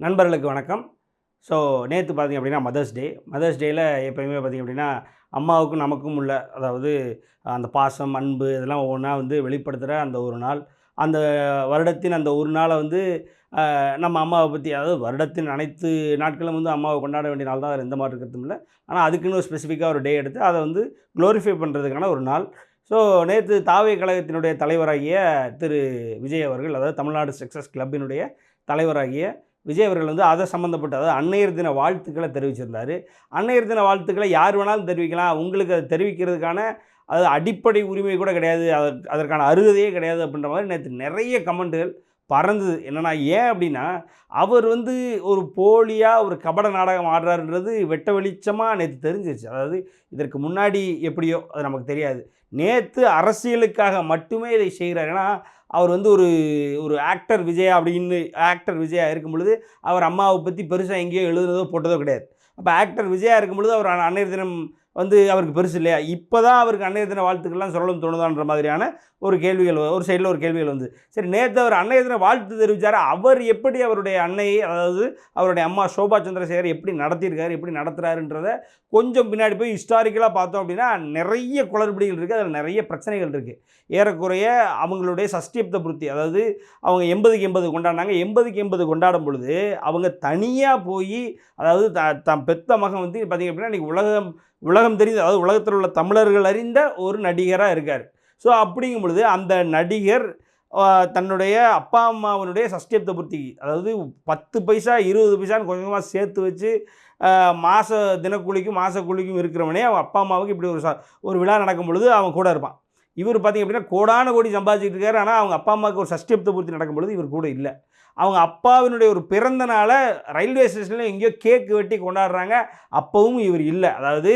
நண்பர்களுக்கு வணக்கம். ஸோ நேற்று பார்த்திங்க அப்படின்னா மதர்ஸ் டே மதர்ஸ் டேயில் எப்போயுமே பார்த்தீங்க அப்படின்னா அம்மாவுக்கும் நமக்கும் உள்ள அதாவது அந்த பாசம் அன்பு இதெல்லாம் ஒவ்வொன்றா வந்து வெளிப்படுத்துகிற அந்த ஒரு நாள். அந்த வருடத்தின் அந்த ஒரு நாளை வந்து நம்ம அம்மாவை பற்றி அதாவது வருடத்தின் அனைத்து நாட்களும் வந்து அம்மாவை கொண்டாட வேண்டிய நாள் தான். அதில் எந்த மாதிரி கருத்தும் இல்லை. ஆனால் அதுக்குன்னு ஒரு ஸ்பெசிஃபிக்காக ஒரு டே எடுத்து அதை வந்து க்ளோரிஃபை பண்ணுறதுக்கான ஒரு நாள். ஸோ நேற்று தாவே கழகத்தினுடைய தலைவராகிய திரு விஜய் அவர்கள் அதாவது தமிழ்நாடு சக்ஸஸ் கிளப்பினுடைய தலைவராகிய விஜய் அவர்கள் வந்து அதை சம்மந்தப்பட்ட அதாவது அன்னையர் தின வாழ்த்துக்களை தெரிவிச்சிருந்தார். அன்னையர் தின வாழ்த்துக்களை யார் வேணாலும் தெரிவிக்கலாம். உங்களுக்கு அதை தெரிவிக்கிறதுக்கான அது அடிப்படை உரிமை கூட கிடையாது. அதற்கான அருகதையே கிடையாது அப்படின்ற மாதிரி நேற்று நிறைய கமெண்ட்டுகள் பறந்தது. என்னன்னா ஏன் அப்படின்னா அவர் வந்து ஒரு போலியாக ஒரு கபட நாடகம் ஆடுறாருன்றது வெட்ட வெளிச்சமாக நேற்று தெரிஞ்சிருச்சு. அதாவது இதற்கு முன்னாடி எப்படியோ அது நமக்கு தெரியாது. நேற்று அரசியலுக்காக மட்டுமே இதை செய்கிறார். ஏன்னா அவர் வந்து ஒரு ஒரு ஆக்டர் விஜயா அப்படின்னு ஆக்டர் விஜயா இருக்கும் பொழுது அவர் அம்மாவை பற்றி பெருசாக எங்கேயோ எழுதுனதோ போட்டதோ கிடையாது. அப்போ ஆக்டர் விஜயா இருக்கும் பொழுது அவர் அன்னைய தினம் வந்து அவருக்கு பெருசு இல்லையா? இப்போ தான் அவருக்கு அன்னைய தின வாழ்த்துக்கள்லாம் சொல்லணும் தோணுதான்ற மாதிரியான ஒரு கேள்விகள் ஒரு சைடில் ஒரு கேள்விகள் வந்து. சரி நேற்று அவர் அன்னைய தின வாழ்த்து தெரிவித்தார் அவர் எப்படி அவருடைய அன்னையை அதாவது அவருடைய அம்மா சோபா சந்திரசேகர் எப்படி நடத்தியிருக்காரு எப்படி நடத்துகிறாருன்றத கொஞ்சம் பின்னாடி போய் ஹிஸ்டாரிக்கலாக பார்த்தோம் அப்படின்னா நிறைய குளறுபடிகள் இருக்குது அதில் நிறைய பிரச்சனைகள் இருக்குது ஏறக்குறைய அவங்களுடைய சஷ்டியப்த புருத்தி அதாவது அவங்க எண்பதுக்கு எண்பது கொண்டாடினாங்க. எண்பதுக்கு எண்பது கொண்டாடும் பொழுது அவங்க தனியாக போய் அதாவது த தம் பெத்த மகன் வந்து பார்த்திங்க அப்படின்னா இன்றைக்கி உலகம் உலகம் தெரிந்த அதாவது உலகத்தில் உள்ள தமிழர்கள் அறிந்த ஒரு நடிகராக இருக்கார். ஸோ அப்படிங்கும் பொழுது அந்த நடிகர் தன்னுடைய அப்பா அம்மாவனுடைய சஷ்டியப்த பூர்த்தி அதாவது பத்து பைசா இருபது பைசான்னு கொஞ்சமாக சேர்த்து வச்சு மாத தினக்கூலிக்கும் மாத கூலிக்கும் இருக்கிறவனே அவன் அப்பா அம்மாவுக்கு இப்படி ஒரு ஒரு விழா நடக்கும் பொழுது அவன் கூட இருப்பான். இவர் பார்த்திங்க அப்படின்னா கோடான கோடி சம்பாதிச்சிட்டு இருக்காரு. ஆனால் அவங்க அப்பா அம்மாவுக்கு ஒரு சஷ்டியப்த பூர்த்தி நடக்கும் பொழுது இவர் கூட இல்லை. அவங்க அப்பாவினுடைய ஒரு பிறந்த நாளை ரயில்வே ஸ்டேஷனில் எங்கேயோ கேக்கு வெட்டி கொண்டாடுறாங்க. அப்பவும் இவர் இல்லை. அதாவது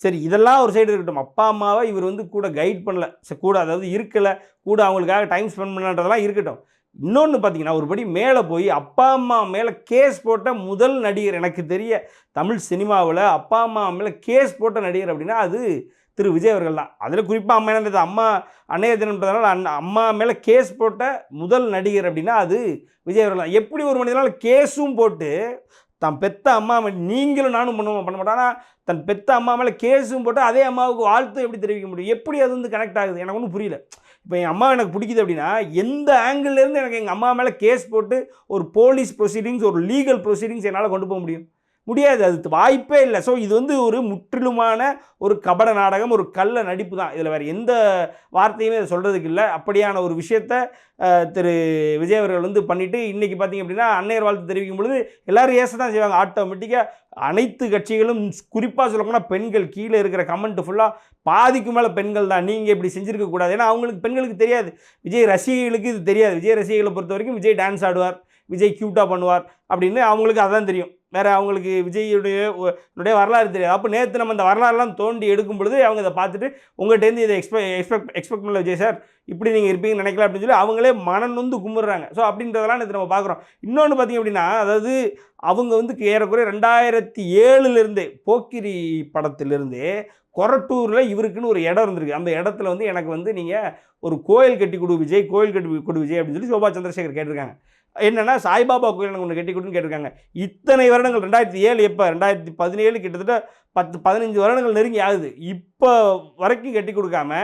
சரி இதெல்லாம் ஒரு சைடு இருக்கட்டும். அப்பா அம்மாவை இவர் வந்து கூட கைட் பண்ணல. சரி, கூட அதாவது இருக்கலை. கூட அவங்களுக்காக டைம் ஸ்பெண்ட் பண்ணலன்றதெல்லாம் இருக்கட்டும். இன்னொன்று பார்த்தீங்கன்னா ஒருபடி மேலே போய் அப்பா அம்மா மேலே கேஸ் போட்ட முதல் நடிகர் எனக்கு தெரிய தமிழ் சினிமாவில் அப்பா அம்மா மேலே கேஸ் போட்ட நடிகர் அப்படின்னா அது திரு விஜய் அவர்கள் தான் அதில் குறிப்பாக அம்மா என்னது அம்மா அன்னைய தினம்ன்றதுனால அண்ணா அம்மா மேலே கேஸ் போட்ட முதல் நடிகர் அப்படின்னா அது விஜய் அவர்கள் தான் எப்படி ஒரு மனிதனால் கேஸும் போட்டு தன் பெத்த அம்மா நீங்களும் நானும் பண்ணுவோம் பண்ண மாட்டோம். ஆனால் தன் பெத்த அம்மா மேலே கேஸும் போட்டு அதே அம்மாவுக்கு வாழ்த்து எப்படி தெரிவிக்க முடியும்? எப்படி அது வந்து கனெக்ட் ஆகுது? எனக்கு ஒன்றும் புரியல. இப்போ என் அம்மா எனக்கு பிடிக்குது அப்படின்னா எந்த ஆங்கிள்லேருந்து எனக்கு எங்கள் அம்மா மேலே கேஸ் போட்டு ஒரு போலீஸ் ப்ரொசீடிங்ஸ் ஒரு லீகல் ப்ரொசீடிங்ஸ் என்னால் கொண்டு போக முடியும்? முடியாது. அது வாய்ப்பே இல்லை. ஸோ இது வந்து ஒரு முற்றிலுமான ஒரு கபட நாடகம் ஒரு கள்ள நடிப்பு தான். இதில் வேறு எந்த வார்த்தையுமே இதை சொல்கிறதுக்கு இல்லை. அப்படியான ஒரு விஷயத்த திரு விஜய் அவர்கள் வந்து பண்ணிவிட்டு இன்றைக்கி பார்த்தீங்க அப்படின்னா அன்னையர் வாழ்த்து தெரிவிக்கும் பொழுது எல்லோரும் ஏச தான் செய்வாங்க. ஆட்டோமேட்டிக்காக அனைத்து கட்சிகளும் குறிப்பாக சொல்லப்போனால் பெண்கள் கீழே இருக்கிற கமெண்ட் ஃபுல்லாக பாதிக்கு மேலே பெண்கள் தான். நீங்கள் இப்படி செஞ்சுருக்கக்கூடாது ஏன்னா அவங்களுக்கு பெண்களுக்கு தெரியாது. விஜய் ரசிகைகளுக்கு இது தெரியாது. விஜய் ரசிகைகளை பொறுத்த வரைக்கும் விஜய் டான்ஸ் ஆடுவார். விஜய் க்யூட்டாக பண்ணுவார். அப்படின்னு அவங்களுக்கு அதான் தெரியும். வேறு அவங்களுக்கு விஜயுடைய உடைய வரலாறு தெரியாது. அப்போ நேற்று நம்ம இந்த வரலாறுலாம் தோண்டி எடுக்கும் பொழுது அவங்க இதை பார்த்துட்டு உங்கள்கிட்டேருந்து இதை எக்ஸ்பெக்ட் எக்ஸ்பெக்ட் எக்ஸ்பெக்ட் பண்ணல விஜய் சார். இப்படி நீங்கள் இருப்பீங்கன்னு நினைக்கல அப்படின்னு சொல்லி அவங்களே மனம் நொந்து கும்பிட்றாங்க. ஸோ அப்படின்றதெல்லாம் நேற்று நம்ம பார்க்குறோம். இன்னொன்று பார்த்தீங்க அப்படின்னா அதாவது அவங்க வந்து ஏறக்குறைய ரெண்டாயிரத்தி ஏழுலேருந்தே போக்கிரி படத்திலிருந்தே கொரட்டூரில் இவருக்குன்னு ஒரு இடம் இருந்திருக்கு. அந்த இடத்துல வந்து எனக்கு வந்து நீங்கள் ஒரு கோயில் கட்டி கொடு விஜய் கோயில் கட்டி கொடு விஜய் அப்படின்னு சொல்லி சோபா சந்திரசேகர் கேட்டிருக்காங்க. என்னென்னா சாய்பாபா கோயில் எனக்கு ஒன்று கட்டி கொடுன்னு கேட்டிருக்காங்க. இத்தனை வருடங்கள் ரெண்டாயிரத்தி ஏழு எப்போ? ரெண்டாயிரத்தி பதினேழு கிட்டத்தட்ட பத்து பதினஞ்சு வருடங்கள் நெருங்கி ஆகுது. இப்போ வரைக்கும் கட்டி கொடுக்காம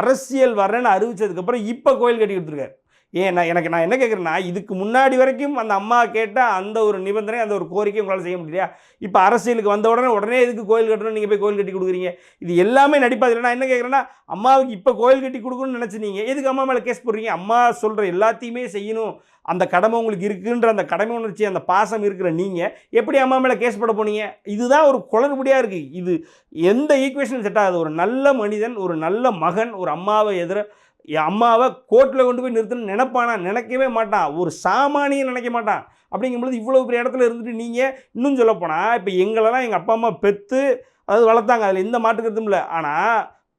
அரசியல் வரேன்னு அறிவிச்சதுக்கப்புறம் இப்போ கோயில் கட்டி கொடுத்துருக்காரு. ஏன் நான் எனக்கு நான் என்ன கேட்குறேன்னா இதுக்கு முன்னாடி வரைக்கும் அந்த அம்மா கேட்டால் அந்த ஒரு நிபந்தனை அந்த ஒரு கோரிக்கை உங்களால் செய்ய முடியலையா? இப்போ அரசியலுக்கு வந்த உடனே உடனே எதுக்கு கோயில் கட்டணும் நீங்கள் போய் கோயில் கட்டி கொடுக்குறீங்க? இது எல்லாமே நடிப்பாது நான் என்ன கேட்குறேன்னா அம்மாவுக்கு இப்போ கோயில் கட்டி கொடுக்கணும்னு நினச்சினீங்க எதுக்கு அம்மா மேலே கேஸ் போடுறீங்க? அம்மா சொல்கிற எல்லாத்தையுமே செய்யணும். அந்த கடமை உங்களுக்கு இருக்குன்ற அந்த கடமை உணர்ச்சி அந்த பாசம் இருக்கிற நீங்கள் எப்படி அம்மா மேலே கேஸ் போட போனீங்க? இதுதான் ஒரு குளறுபடியாக இருக்குது இது எந்த ஈக்குவேஷன் செட் ஆகுது. ஒரு நல்ல மனிதன் ஒரு நல்ல மகன் ஒரு அம்மாவை எதிர என் அம்மாவை கோர்ட்டில் கொண்டு போய் நிறுத்தணும்னு நினைப்பானா? நினைக்கவே மாட்டான் ஒரு சாமானியன் நினைக்க மாட்டான் அப்படிங்கும்பொழுது இவ்வளோ பெரிய இடத்துல இருந்துட்டு நீங்கள் இன்னும் சொல்லப்போனால் இப்போ எங்களெல்லாம் எங்கள் அப்பா அம்மா பெற்று அதாவது வளர்த்தாங்க. அதில் எந்த மாற்றுக்கிறதும் இல்லை. ஆனால்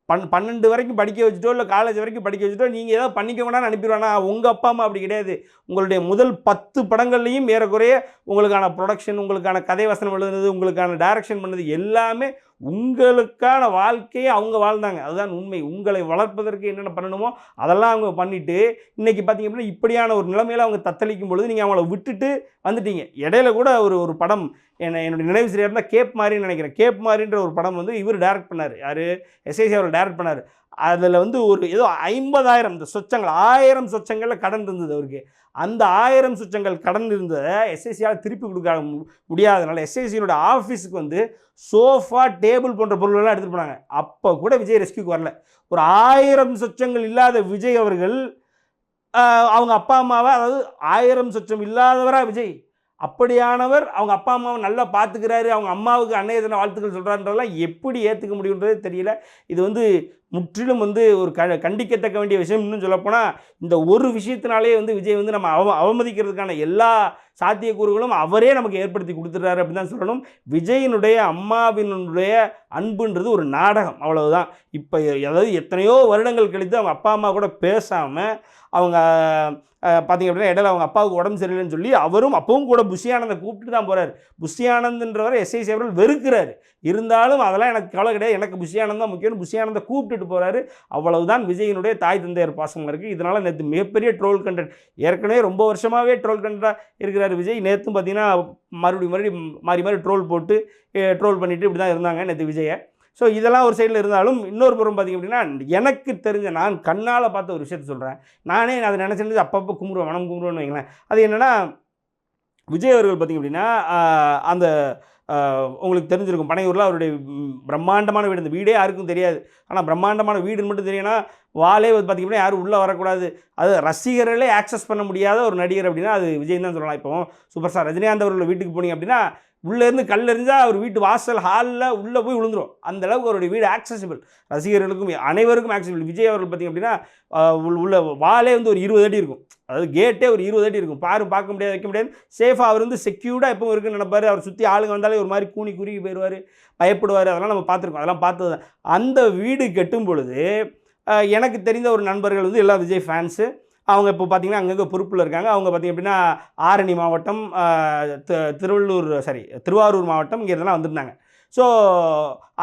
பன் பன்னெண்டு வரைக்கும் படிக்க வச்சுட்டோ இல்லை காலேஜ் வரைக்கும் படிக்க வச்சுட்டோ நீங்கள் ஏதாவது பண்ணிக்க வேணாம்னு அனுப்பிடுவானா? உங்கள் அப்பா அம்மா அப்படி கிடையாது. உங்களுடைய முதல் பத்து படங்கள்லையும் ஏறக்குறைய உங்களுக்கான ப்ரொடக்ஷன் உங்களுக்கான கதை வசனம் எழுதுனது உங்களுக்கான டைரக்ஷன் பண்ணது எல்லாமே உங்களுக்கான வாழ்க்கையை அவங்க வாழ்ந்தாங்க. அதுதான் உண்மை. உங்களை வளர்ப்பதற்கு என்னென்ன பண்ணணுமோ அதெல்லாம் அவங்க பண்ணிவிட்டு இன்றைக்கி பார்த்தீங்க அப்படின்னா இப்படியான ஒரு நிலைமையில் அவங்க தத்தளிக்கும் பொழுது நீங்கள் அவங்கள விட்டுட்டு வந்துட்டீங்க. இடையில கூட ஒரு ஒரு படம் என்ன என்னுடைய நினைவு சரியாக இருந்தால் கேப் மாதிரின்னு நினைக்கிறேன். கேப் மாதிரின்ற ஒரு படம் வந்து இவர் டேரக்ட் பண்ணார். யார்? எஸ்ஐசி அவர் டேரக்ட் பண்ணார். அதில் வந்து ஒரு ஏதோ ஐம்பதாயிரம் இந்த சொச்சங்கள் ஆயிரம் சொச்சங்களில் கடன் இருந்தது அவருக்கு. அந்த ஆயிரம் சொச்சங்கள் கடன் இருந்ததை எஸ்எஸ்சியால் திருப்பி கொடுக்க மு- முடியாதனால எஸ்எஸ்சியோட ஆஃபீஸுக்கு வந்து சோஃபா டேபிள் போன்ற பொருள்கள்லாம் எடுத்துகிட்டு போனாங்க. அப்போ கூட விஜய் ரெஸ்கியூக்கு வரல. ஒரு ஆயிரம் சொச்சங்கள் இல்லாத விஜய் அவர்கள் அவங்க அப்பா அம்மாவை அதாவது ஆயிரம் சொச்சம் இல்லாதவராக விஜய்? அப்படியானவர் அவங்க அப்பா அம்மாவை நல்லா பார்த்துக்கிறாரு அவங்க அம்மாவுக்கு அன்னைய தின வாழ்த்துக்கள் சொல்கிறான்றதெல்லாம் எப்படி ஏற்றுக்க முடியுன்றதே தெரியல. இது வந்து முற்றிலும் வந்து ஒரு க கண்டிக்கத்தக்க வேண்டிய விஷயம். இன்னும் சொல்லப்போனால் இந்த ஒரு விஷயத்தினாலே வந்து விஜய் வந்து நம்ம அவ அவமதிக்கிறதுக்கான எல்லா சாத்தியக்கூறுகளும் அவரே நமக்கு ஏற்படுத்தி கொடுத்துட்றாரு அப்படின்னு தான் சொல்லணும். விஜயினுடைய அம்மாவினுடைய அன்புன்றது ஒரு நாடகம் அவ்வளவுதான். இப்போ அதாவது எத்தனையோ வருடங்கள் கழித்து அவங்க அப்பா அம்மா கூட பேசாமல் அவங்க பார்த்தீங்க அப்படின்னா இடையில அவங்க அப்பாவுக்கு உடம்பு சரியில்லைன்னு சொல்லி அவரும் அப்பவும் கூட புஷியானந்தை கூப்பிட்டு தான் போகிறார் புஷியானந்த்ன்றவர் எஸ்ஐ சேவர்கள் வெறுக்கிறார். இருந்தாலும் அதெல்லாம் எனக்கு கவலை கிடையாது. எனக்கு புஷி தான் முக்கியம் புஷி கூப்பிட்டுட்டு போகிறாரு அவ்வளவுதான் விஜயனுடைய தாய் தந்தையர் பாசமாக இருக்குது இதனால் நேற்று மிகப்பெரிய ட்ரோல் கண்டென்ட் ஏற்கனவே ரொம்ப வருஷமாகவே ட்ரோல் கண்டென்ட்டாக இருக்கிறார் விஜய். நேற்றும் பார்த்தீங்கன்னா மறுபடியும் மறுபடியும் மாறி மாறி ட்ரோல் போட்டு ட்ரோல் பண்ணிவிட்டு இப்படி தான் இருந்தாங்க நேற்று விஜயை. ஸோ இதெல்லாம் ஒரு சைடில் இருந்தாலும் இன்னொரு புறம் பார்த்திங்க அப்படின்னா எனக்கு தெரிஞ்ச நான் கண்ணால் பார்த்த ஒரு விஷயத்த சொல்கிறேன் நானே அதை நினச்சிருந்து அப்பப்போ கும்பிடுவேன் மனம் கும்பிடுவேன்னு வைங்களேன். அது என்னென்னா விஜய் அவர்கள் பார்த்திங்க அப்படின்னா அந்த உங்களுக்கு தெரிஞ்சிருக்கும் பனையூரில் அவருடைய பிரம்மாண்டமான வீடு இந்த வீடே யாருக்கும் தெரியாது. ஆனால் பிரம்மாண்டமான வீடுன்னு மட்டும் தெரியும்னா வாலே வந்து பார்த்திங்க அப்படின்னா யாரும் உள்ளே வரக்கூடாது. அது ரசிகர்களே ஆக்சஸ் பண்ண முடியாத ஒரு நடிகர் அப்படின்னா அது விஜய் தான் சொல்லலாம். இப்போ சூப்பர் ஸ்டார் ரஜினிகாந்த் அவர்கள் வீட்டுக்கு போனீங்க அப்படின்னா உள்ளேருந்து கல் எறிஞ்சால் அவர் வீட்டு வாசல் ஹாலில் உள்ளே போய் விழுந்துரும். அந்த அளவுக்கு அவருடைய வீடு ஆக்சசிபிள் ரசிகர்களுக்கும் அனைவருக்கும் ஆக்சசிபிள் விஜய் அவர்கள் பார்த்திங்க அப்படின்னா உள்ள- வாலே வந்து ஒரு இருபது அடி இருக்கும். அதாவது கேட்டே ஒரு இருபது அடி இருக்கும். பாரு பார்க்க முடியாது வைக்க முடியாது. சேஃபாக அவர் வந்து செக்யூர்டாக எப்போ இருக்குன்னு நினைப்பார். அவர் சுற்றி ஆளுங்க வந்தாலே ஒரு மாதிரி கூனி குறுகி போயிடுவார் பயப்படுவார். அதெல்லாம் நம்ம பார்த்துருக்கோம். அதெல்லாம் பார்த்தது தான். அந்த வீடு கெட்டும் பொழுது எனக்கு தெரிந்த ஒரு நண்பர்கள் வந்து எல்லா விஜய் ஃபேன்ஸு அவங்க இப்போ பார்த்தீங்கன்னா அங்கங்கே பொறுப்பில் இருக்காங்க. அவங்க பார்த்திங்க அப்படின்னா ஆரணி மாவட்டம் திருவள்ளூர் சாரி திருவாரூர் மாவட்டம் இங்கே இதெல்லாம் வந்திருந்தாங்க. ஸோ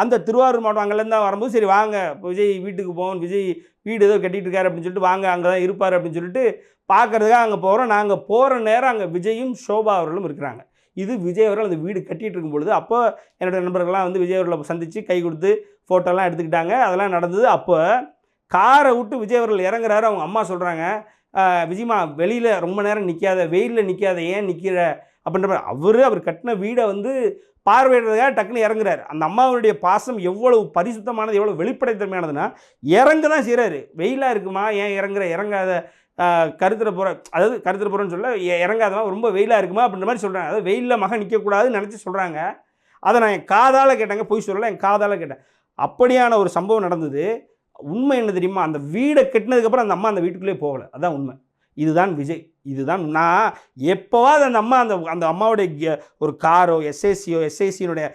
அந்த திருவாரூர் மாவட்டம் அங்கேருந்து தான் வரும்போது சரி வாங்க விஜய் வீட்டுக்கு போவோம் விஜய் வீடு ஏதோ கட்டிகிட்டு இருக்காரு அப்படின்னு சொல்லிட்டு வாங்க அங்கே தான் இருப்பார் அப்படின்னு சொல்லிட்டு பார்க்கறதுக்காக அங்கே போகிறோம் நாங்கள் போகிற நேரம் அங்கே விஜயும் ஷோபா அவர்களும் இருக்கிறாங்க. இது விஜய் அவர்கள் அந்த வீடு கட்டிகிட்டு இருக்கும் பொழுது அப்போ என்னோடய நண்பர்கள்லாம் வந்து விஜய் அவர்களை சந்தித்து கை கொடுத்து ஃபோட்டோலாம் எடுத்துக்கிட்டாங்க. அதெல்லாம் நடந்தது அப்போ காரை விட்டு விஜய் அவர்கள் இறங்குறாரு. அவங்க அம்மா சொல்கிறாங்க விஜயமா வெளியில் ரொம்ப நேரம் நிற்காத வெயிலில் நிற்காத ஏன் நிற்கிற அப்படின்ற அவர் அவர் கட்டின வீடை வந்து பார்வையிடுறதுக்காக டக்குன்னு இறங்குறாரு. அந்த அம்மாவுடைய பாசம் எவ்வளவு பரிசுத்தமானது எவ்வளோ வெளிப்படைத்தன்மையானதுன்னா இறங்க தான் செய்கிறாரு வெயிலாக இருக்குமா? ஏன் இறங்குற? இறங்காத கருத்துற போகிற அதாவது கருத்துற போகிறேன்னு சொல்ல இறங்காதமா? ரொம்ப வெயிலாக இருக்குமா? அப்படின்ற மாதிரி சொல்கிறாங்க அதாவது வெயிலில் மகன் நிற்கக்கூடாதுன்னு நினச்சி சொல்கிறாங்க அதை நான் என் காதால் கேட்டேங்க பொய் சொல்லலை என் காதால் கேட்டேன். அப்படியான ஒரு சம்பவம் நடந்தது. உண்மை என்ன தெரியுமா? அந்த வீடை கட்டினதுக்கப்புறம் அந்த அம்மா அந்த வீட்டுக்குள்ளே போகலை. அதான் உண்மை. இதுதான் விஜய். இதுதான் நான் எப்போவாது அந்த அம்மா அந்த அந்த அம்மாவுடைய ஒரு காரோ எஸ்ஐசியோ எஸ்ஐசியினுடைய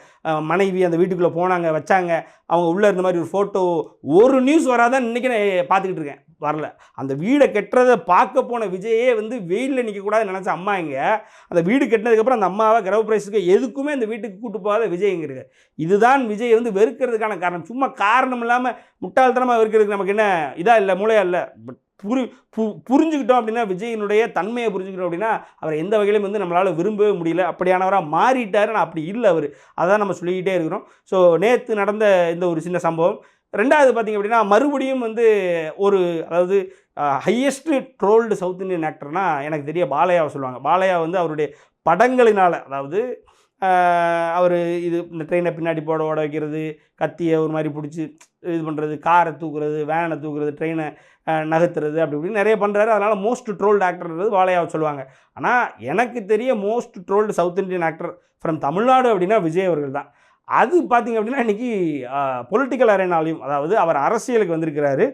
மனைவி அந்த வீட்டுக்குள்ளே போனாங்க வச்சாங்க. அவங்க உள்ளே இருந்த மாதிரி ஒரு ஃபோட்டோ ஒரு நியூஸ் வராதான் இன்றைக்கி நான் பார்த்துக்கிட்டு இருக்கேன். வரல. அந்த வீடை கட்டுறதை பார்க்க போன விஜயே வந்து வெயிலில் நிற்கக்கூடாதுன்னு நினச்ச அம்மா இங்கே. அந்த வீடு கட்டினதுக்கப்புறம் அந்த அம்மாவை கிரகப்பிரவேசத்துக்கு எதுக்குமே அந்த வீட்டுக்கு கூட்டு போகாத விஜய்ங்கிறது இதுதான் விஜய் வந்து வெறுக்கிறதுக்கான காரணம். சும்மா காரணம் இல்லாமல் முட்டாள்தனமாக வெறுக்கிறதுக்கு நமக்கு என்ன இதாக இல்லை மூளையா இல்லை. பட் புரி பு புரிஞ்சுக்கிட்டோம் அப்படின்னா விஜயினுடைய தன்மையை புரிஞ்சுக்கிட்டோம் அப்படின்னா அவர் எந்த வகையிலும் வந்து நம்மளால் விரும்பவே முடியல. அப்படியானவராக மாறிட்டார் ஆனால் அப்படி இல்லை அவர். அதான் நம்ம சொல்லிக்கிட்டே இருக்கிறோம். ஸோ நேற்று நடந்த இந்த ஒரு சின்ன சம்பவம். ரெண்டாவது பார்த்திங்க அப்படின்னா மறுபடியும் வந்து ஒரு அதாவது ஹையஸ்ட் ட்ரோல்டு சவுத் இந்தியன் ஆக்டர்னா எனக்கு தெரிய பாலையாவை சொல்லுவாங்க. பாலையா வந்து அவருடைய படங்களினால் அதாவது அவர் இது இந்த ட்ரெயினை பின்னாடி போட ஓட வைக்கிறது கத்தியை ஒரு மாதிரி பிடிச்சி இது பண்ணுறது காரை தூக்குறது வேனை தூக்குறது ட்ரெயினை நகர்த்துறது அப்படி இப்படின்னு நிறைய பண்ணுறாரு அதனால் மோஸ்ட் ட்ரோல்டு ஆக்டர்ன்றது வாழையாவை சொல்லுவாங்க. ஆனால் எனக்கு தெரிய most trolled south Indian actor from Tamil Nadu அப்படின்னா விஜய் அவர்கள் தான். அது பார்த்திங்க அப்படின்னா இன்றைக்கி பொலிட்டிக்கல் அரேனாலையும் அதாவது அவர் அரசியலுக்கு வந்திருக்கிறாரு.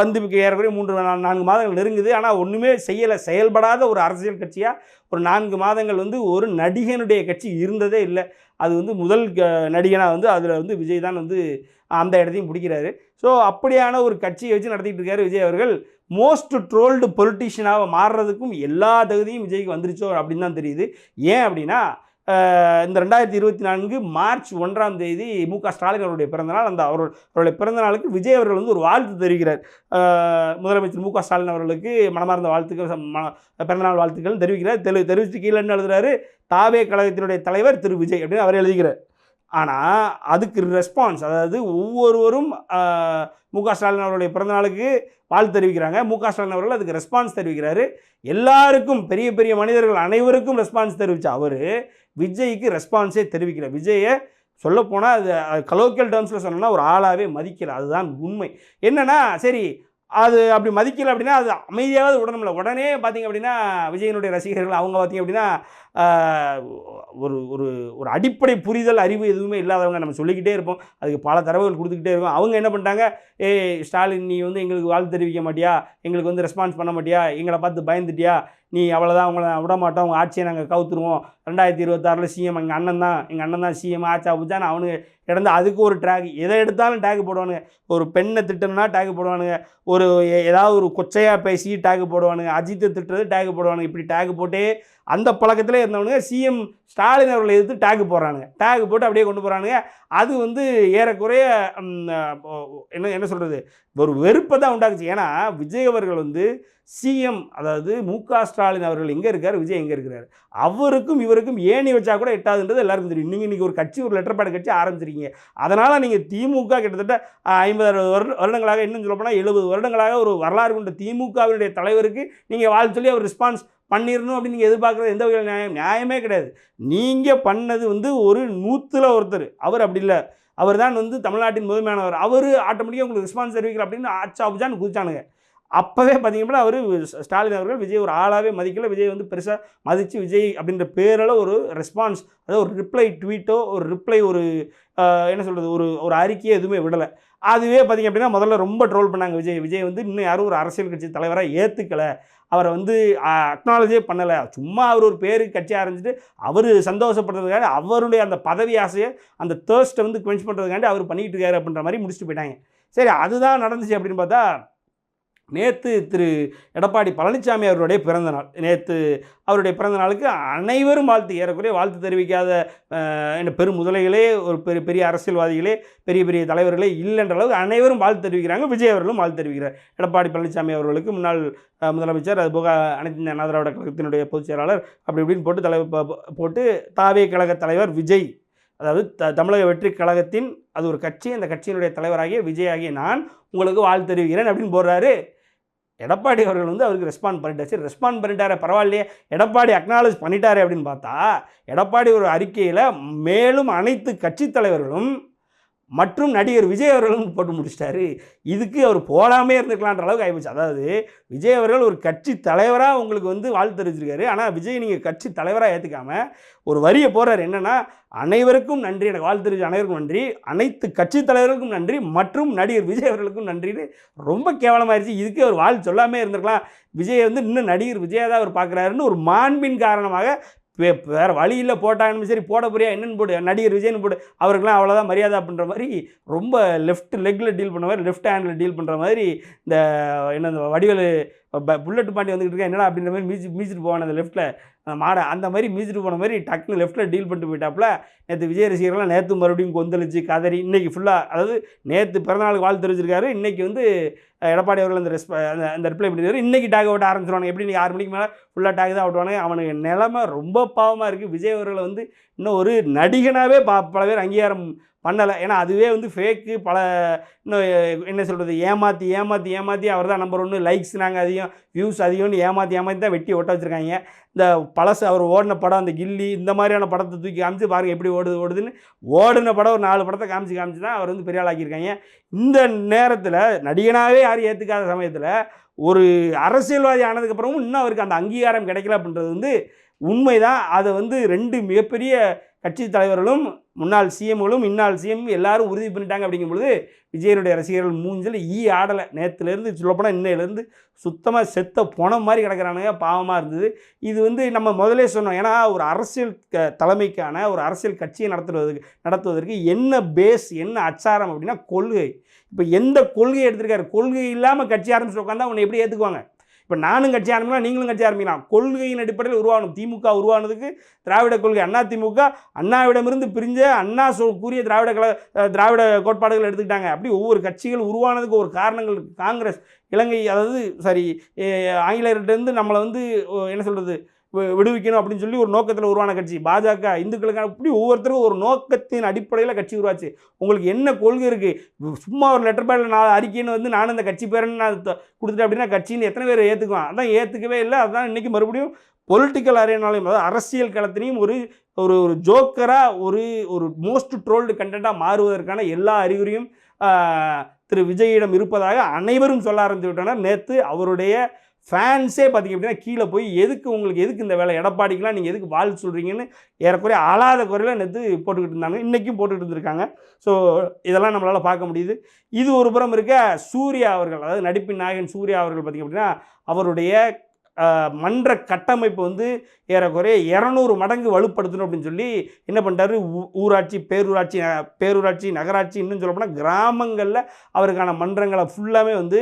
வந்து ஏறக்குறைய மூன்று நான்கு மாதங்கள் நெருங்குது. ஆனால் ஒன்றுமே செய்யலை செயல்படாத ஒரு அரசியல் கட்சியாக ஒரு நான்கு மாதங்கள் வந்து ஒரு நடிகனுடைய கட்சி இருந்ததே இல்லை. அது வந்து முதல் நடிகனாக வந்து அதில் வந்து விஜய் தான் வந்து அந்த இடத்தையும் பிடிக்கிறாரு. ஸோ அப்படியான ஒரு கட்சியை வச்சு நடத்திட்டு இருக்காரு விஜய் அவர்கள். மோஸ்ட் ட்ரோல்டு பொலிட்டிஷியனாக மாறுறதுக்கும் எல்லா தகுதியும் விஜய்க்கு வந்துருச்சோ அப்படின்னு தான் தெரியுது. ஏன் அப்படின்னா இந்த ரெண்டாயிரத்தி இருபத்தி நான்கு மார்ச் ஒன்றாம் தேதி மு க ஸ்டாலின் அவருடைய பிறந்தநாள். அந்த அவர் அவருடைய பிறந்தநாளுக்கு விஜய் அவர்கள் வந்து ஒரு வாழ்த்து தெரிவிக்கிறார். முதலமைச்சர் மு க ஸ்டாலின் அவர்களுக்கு மனமார்ந்த வாழ்த்துக்கள் ம- பிறந்தநாள் வாழ்த்துக்கள் தெரிவிக்கிறார். தெரி தெரிவித்து கீழே என்ன எழுதுறாரு? தாவே கழகத்தினுடைய தலைவர் திரு விஜய் அப்படின்னு அவர் எழுதுகிறார். ஆனால் அதுக்கு ரெஸ்பான்ஸ் அதாவது ஒவ்வொருவரும் மு க ஸ்டாலின் அவருடைய பிறந்தநாளுக்கு வாழ்த்து தெரிவிக்கிறாங்க. மு க ஸ்டாலின் அவர்கள் அதுக்கு ரெஸ்பான்ஸ் தெரிவிக்கிறாரு. எல்லாருக்கும் பெரிய பெரிய மனிதர்கள் அனைவருக்கும் ரெஸ்பான்ஸ் தெரிவித்த அவர் விஜய்க்கு ரெஸ்பான்ஸே தெரிவிக்கல. விஜயை சொல்லப்போனால் அது கலோக்கியல் டேர்ம்ஸில் சொன்னோன்னா ஒரு ஆளாகவே மதிக்கல. அதுதான் உண்மை. என்னென்னா சரி அது அப்படி மதிக்கல அப்படின்னா அது அமைதியாவது விடணும்ல. உடனே பார்த்தீங்க அப்படின்னா விஜயனுடைய ரசிகர்கள் அவங்க பார்த்தீங்க அப்படின்னா ஒரு ஒரு ஒரு அடிப்படை புரிதல் அறிவு எதுவுமே இல்லாதவங்க நம்ம சொல்லிக்கிட்டே இருப்போம். அதுக்கு பல தரவுகள் கொடுத்துக்கிட்டே இருக்கோம். அவங்க என்ன பண்ணிட்டாங்க? ஏ ஸ்டாலின் நீ வந்து எங்களுக்கு வாழ்த்து தெரிவிக்க மாட்டியா? எங்களுக்கு வந்து ரெஸ்பான்ஸ் பண்ண மாட்டியா? எங்களை பார்த்து பயந்துட்டியா? நீ அவ்வளோதான் அவங்கள விட மாட்டோம் உங்கள் ஆட்சியை நாங்கள் கவுத்துருவோம். ரெண்டாயிரத்தி இருபத்தாறில் சிஎம் எங்கள் அண்ணன் தான் எங்கள் அண்ணன் தான் சிஎம் ஆச்சா புச்சான்னு அவனுங்க கிடந்து அதுக்கு ஒரு டேக் எதை எடுத்தாலும் டேக் போடுவானுங்க. ஒரு பெண்ணை திட்டணும்னா டேக் போடுவானுங்க. ஒரு ஏதாவது ஒரு கொச்சையாக பேசி டேக் போடுவானுங்க. அஜித்தை திட்டுறது டேக் போடுவானுங்க. இப்படி டேக் போட்டே அந்த பழக்கத்தில் இருந்தவனுங்க சிஎம் ஸ்டாலின் அவர்களை எதிர்த்து டேக் போடுறானுங்க. டேக் போட்டு அப்படியே கொண்டு போகிறானுங்க அது வந்து ஏறக்குறைய என்ன என்ன சொல்கிறது ஒரு வெறுப்பை தான் உண்டாக்குச்சு. ஏன்னா விஜய் அவர்கள் வந்து சிஎம் அதாவது மு க ஸ்டாலின் அவர்கள் எங்கே இருக்கார்? விஜய் எங்கே இருக்கிறார்? அவருக்கும் இவருக்கும் ஏணி வச்சா கூட எட்டாதுன்றது எல்லாருக்கும் தெரியும். நீங்கள் இன்றைக்கி ஒரு கட்சி ஒரு லெட்டர் பேட் கட்சி ஆரம்பிச்சிருக்கீங்க. அதனால் நீங்கள் திமுக கிட்டத்தட்ட ஐம்பது அறுபது வருட வருடங்களாக இன்னும் சொல்ல போனால் எழுபது வருடங்களாக ஒரு வரலாறு கொண்ட திமுகவினுடைய தலைவருக்கு நீங்கள் வாழ்த்து சொல்லி அவர் ரெஸ்பான்ஸ் பண்ணிடணும் அப்படின்னு நீங்கள் எதிர்பார்க்குறது எந்த வகையில் நியாயம்? நியாயமே கிடையாது. நீங்கள் பண்ணது வந்து ஒரு நூற்றில் ஒருத்தர். அவர் அப்படி இல்லை. அவர் தான் வந்து தமிழ்நாட்டின் முதன்மையானவர். அவர் ஆட்டோமேட்டிக்காக உங்களுக்கு ரெஸ்பான்ஸ் தெரிவிக்கிற அப்படின்னு ஆச்சா புஜான்னு குதிச்சானுங்க. அப்போவே பார்த்தீங்கன்னா அவர் ஸ்டாலின் அவர்கள் விஜய் ஒரு ஆளாகவே மதிக்கல. விஜய் வந்து பெருசாக மதித்து விஜய் அப்படின்ற பேரில் ஒரு ரெஸ்பான்ஸ் அதாவது ஒரு ரிப்ளை ட்வீட்டோ ஒரு ரிப்ளை ஒரு என்ன சொல்கிறது ஒரு ஒரு அறிக்கையை எதுவுமே விடலை. அதுவே பார்த்திங்க அப்படின்னா முதல்ல ரொம்ப ட்ரோல் பண்ணாங்க விஜய். விஜய் வந்து இன்னும் யாரும் ஒரு அரசியல் கட்சி தலைவராக ஏற்றுக்கலை அவரை வந்து அக்னாலஜே பண்ணலை. சும்மா அவர் ஒரு பேரு கட்சி ஆரம்பிச்சுட்டு அவர் சந்தோஷப்படுறதுக்காக அவருடைய அந்த பதவி ஆசையை அந்த தேர்ஸ்ட்டை வந்து குவென்ச் பண்ணுறதுக்காண்டி அவர் பண்ணிக்கிட்டு இருக்காரு அப்படின்ற மாதிரி முடிச்சுட்டு போயிட்டாங்க. சரி அதுதான் நடந்துச்சு அப்படின்னு பார்த்தா நேற்று திரு எடப்பாடி பழனிசாமி அவருடைய பிறந்தநாள் நேற்று அவருடைய பிறந்த நாளுக்கு அனைவரும் வாழ்த்து ஏறக்குறைய வாழ்த்து தெரிவிக்காத என்ன பெரும் முதலைகளே ஒரு பெரிய பெரிய அரசியல்வாதிகளே பெரிய பெரிய தலைவர்களே இல்லைன்ற அளவுக்கு அனைவரும் வாழ்த்து தெரிவிக்கிறாங்க. விஜய் அவர்களும் வாழ்த்து தெரிவிக்கிறார். எடப்பாடி பழனிசாமி அவர்களுக்கு முன்னாள் முதலமைச்சர் முதலமைச்சர் அதுபோக அனைத்து அண்ணா திராவிட கழகத்தினுடைய பொதுச் செயலாளர் அப்படி இப்படின்னு போட்டு தலைவர் போட்டு தாவே கழக தலைவர் விஜய் அதாவது த தமிழக வெற்றி கழகத்தின் அது ஒரு கட்சி அந்த கட்சியினுடைய தலைவராகிய விஜய் ஆகிய நான் உங்களுக்கு வாழ்த்து தெரிவிக்கிறேன் அப்படின்னு போடுறாரு. எடப்பாடி அவர்கள் வந்து அவருக்கு ரெஸ்பாண்ட் பண்ணிட்டாச்சு ரெஸ்பாண்ட் பண்ணிட்டாரே பரவாயில்லையே. எடப்பாடி அக்னாலேஜ் பண்ணிட்டாரே அப்படின்னு பார்த்தா எடப்பாடி ஒரு அறிக்கையில் மேலும் அனைத்து கட்சித் தலைவர்களும் மற்றும் நடிகர் விஜய் அவர்களும் போட்டு முடிச்சிட்டாரு. இதுக்கு அவர் போடாமே இருந்துக்கலான்ற அளவுக்கு ஆகிப்போச்சு அதாவது விஜய் அவர்கள் ஒரு கட்சி தலைவராக உங்களுக்கு வந்து வாழ்த்து தெரிவிச்சிருக்காரு. ஆனால் விஜய் நீங்கள் கட்சி தலைவராக ஏற்றுக்காமல் ஒரு வரியை போகிறார் என்னென்னா அனைவருக்கும் நன்றி. எனக்கு வாழ்த்து தெரிவிச்ச அனைவருக்கும் நன்றி. அனைத்து கட்சி தலைவர்களுக்கும் நன்றி. மற்றும் நடிகர் விஜய் அவர்களுக்கும் நன்றின்னு ரொம்ப கேவலமாயிருச்சு. இதுக்கு அவர் வாழ் சொல்லாமே இருந்திருக்கலாம். விஜய் வந்து இன்னும் நடிகர் விஜயா தான் அவர் பார்க்குறாருன்னு ஒரு மாண்பின் காரணமாக வேறு வழியில் போட்டாங்கன்னு சரி போட போறியா? என்னென்னு போடு. நடிகர் விஜய்னு போடு. அவருக்கெல்லாம் அவ்வளோதான் மரியாதை அப்படின்ற மாதிரி ரொம்ப லெஃப்ட் லெக்கில் டீல் பண்ண மாதிரி லெஃப்ட் ஹேண்டில் டீல் பண்ணுற மாதிரி இந்த என்ன இந்த வடிவேலு புல்லட் பாண்டி வந்துக்கிட்டு இருக்கேன் என்னடா அப்படின்ற மாதிரி மீச்சு மீச்சிட்டு போவான் அந்த லெஃப்ட்டில் மாடை அந்த மாதிரி மீச்சிட்டு போன மாதிரி டக்குன்னு லெஃப்ட்டில் டீல் பண்ணிட்டு போயிட்டாப்புல. நேற்று விஜய் ரசிகர்கள்லாம் நேற்று மறுபடியும் கொந்தளிச்சு கதறி இன்றைக்கி ஃபுல்லாக அதாவது நேற்று பிறந்தநாளுக்கு வாழ்த்து தெரிவிச்சிருக்காரு இன்றைக்கி வந்து எடப்பாடி அவர்கள் அந்த ரெஸ்ப அந்த அந்த ரிப்ளை பண்ணியிருக்காரு. இன்னைக்கு டேக் ஓட்ட ஆரம்பிச்சிருவாங்க எப்படி நீ ஆறு மணிக்கு மேலே ஃபுல்லாக டேக் தான் ஓட்டுவானுங்க? அவனுக்கு நிலமை ரொம்ப பாவமாக இருக்குது விஜய் அவர்களை வந்து இன்னும் ஒரு நடிகனாகவே பா பல பேர் அங்கீகாரம் பண்ணலை. ஏன்னா அதுவே வந்து ஃபேக்கு பல இன்னும் என்ன சொல்கிறது ஏமாற்றி ஏமாற்றி ஏமாற்றி அவர் தான் நம்பர் ஒன்று லைக்ஸ் நாங்கள் அதிகம் வியூஸ் அதிகம்னு ஏமாற்றி ஏமாற்றி தான் வெட்டி ஒட்ட வச்சுருக்காங்க. இந்த பழசு அவர் ஓடின படம் அந்த கில்லி இந்த மாதிரியான படத்தை தூக்கி காமிச்சு பாருங்கள் எப்படி ஓடுது ஓடுதுன்னு ஓடின படம் ஒரு நாலு படத்தை காமிச்சு காமிச்சு தான் அவர் வந்து பெரிய ஆளாக்கியிருக்காங்க இந்த நேரத்தில் நடிகனாகவே யாரும் ஏற்றுக்காத சமயத்தில் ஒரு அரசியல்வாதி ஆனதுக்கப்புறமும் இன்னும் அவருக்கு அந்த அங்கீகாரம் கிடைக்கல அப்படின்றது வந்து உண்மைதான். அதை வந்து ரெண்டு மிகப்பெரிய கட்சி தலைவர்களும் முன்னாள் சிஎம்களும் இன்னாள் சிஎம் எல்லாரும் உறுதி பண்ணிட்டாங்க அப்படிங்கும் பொழுது விஜயனுடைய ரசிகர்கள் மூஞ்சில் ஈ ஆடலை. நேற்றுலேருந்து சொல்லப்போனால் இன்னையிலேருந்து சுத்தமாக செத்த பொணம் மாதிரி கிடக்கிறானுங்க. பாவமாக இருந்தது. இது வந்து நம்ம முதலே சொன்னோம். ஏன்னா ஒரு அரசியல் க தலைமைக்கான ஒரு அரசியல் கட்சியை நடத்துவதற்கு நடத்துவதற்கு என்ன பேஸ் என்ன அச்சாரம் அப்படின்னா கொள்கை. இப்போ எந்த கொள்கையை எடுத்திருக்காரு? கொள்கை இல்லாமல் கட்சி ஆரம்பிச்சு உட்காந்தா உன்னை எப்படி ஏற்றுக்குவாங்க இப்போ நானும் கட்சி ஆரம்பிக்கலாம் நீங்களும் கட்சி ஆரம்பிக்கலாம். கொள்கையின் அடிப்படையில் உருவாகணும். திமுக உருவானதுக்கு திராவிட கொள்கை அண்ணா திமுக அண்ணாவிடமிருந்து பிரிஞ்ச அண்ணா சொ கூறிய திராவிட கல திராவிட கோட்பாடுகள் எடுத்துக்கிட்டாங்க. அப்படி ஒவ்வொரு கட்சிகள் உருவானதுக்கு ஒரு காரணங்கள் காங்கிரஸ் இலங்கை அதாவது சாரி ஆங்கிலேயர்கிட்டேருந்து நம்மளை வந்து என்ன சொல்கிறது விடுவிக்கணும் அப்படின்னு சொல்லி ஒரு நோக்கத்தில் உருவான கட்சி. பாஜக இந்துக்களுக்கான இப்படி ஒவ்வொருத்தருக்கும் ஒரு நோக்கத்தின் அடிப்படையில் கட்சி உருவாச்சு. உங்களுக்கு என்ன கொள்கை இருக்குது சும்மா ஒரு லெட்டர் பேடில் நான் அறிக்கைன்னு வந்து நானும் இந்த கட்சி பேருன்னு நான் கொடுத்துட்டேன் அப்படின்னா கட்சின்னு எத்தனை பேர் ஏற்றுக்குவான் அதான் ஏற்றுக்கவே இல்லை. அதான் இன்றைக்கி மறுபடியும் பொலிட்டிக்கல் அரேனாலையும் அதாவது அரசியல் களத்திலையும் ஒரு ஒரு ஒரு ஜோக்கராக ஒரு ஒரு மோஸ்ட் ட்ரோல்டு கண்டென்ட்டாக மாறுவதற்கான எல்லா அறிகுறியும் திரு விஜயிடம் இருப்பதாக அனைவரும் சொல்ல ஆரம்பித்து விட்டனர். நேற்று அவருடைய ஃபேன்ஸே பார்த்தீங்க அப்படின்னா கீழே போய் எதுக்கு உங்களுக்கு எதுக்கு இந்த வேலை? எடப்பாடிக்கெலாம் நீங்கள் எதுக்கு வாழ் சொல்கிறீங்கன்னு ஏறக்குறைய அழாத குறையில் நேற்று போட்டுக்கிட்டு இருந்தாங்க. இன்றைக்கும் போட்டுக்கிட்டு இருந்திருக்காங்க. ஸோ இதெல்லாம் நம்மளால் பார்க்க முடியுது. இது ஒரு புறம் இருக்க சூர்யா அவர்கள் அதாவது நடிப்பின் நாயகன் சூர்யா அவர்கள் பார்த்திங்க அப்படின்னா அவருடைய மன்ற கட்டமைப்பு வந்து ஏறக்குறைய இரநூறு மடங்கு வலுப்படுத்தணும் அப்படின்னு சொல்லி என்ன பண்ணிட்டாரு? ஊ- ஊராட்சி பேரூராட்சி பேரூராட்சி நகராட்சி இன்னும் சொல்லப்போனால் கிராமங்களில் அவருக்கான மன்றங்களை ஃபுல்லாமே வந்து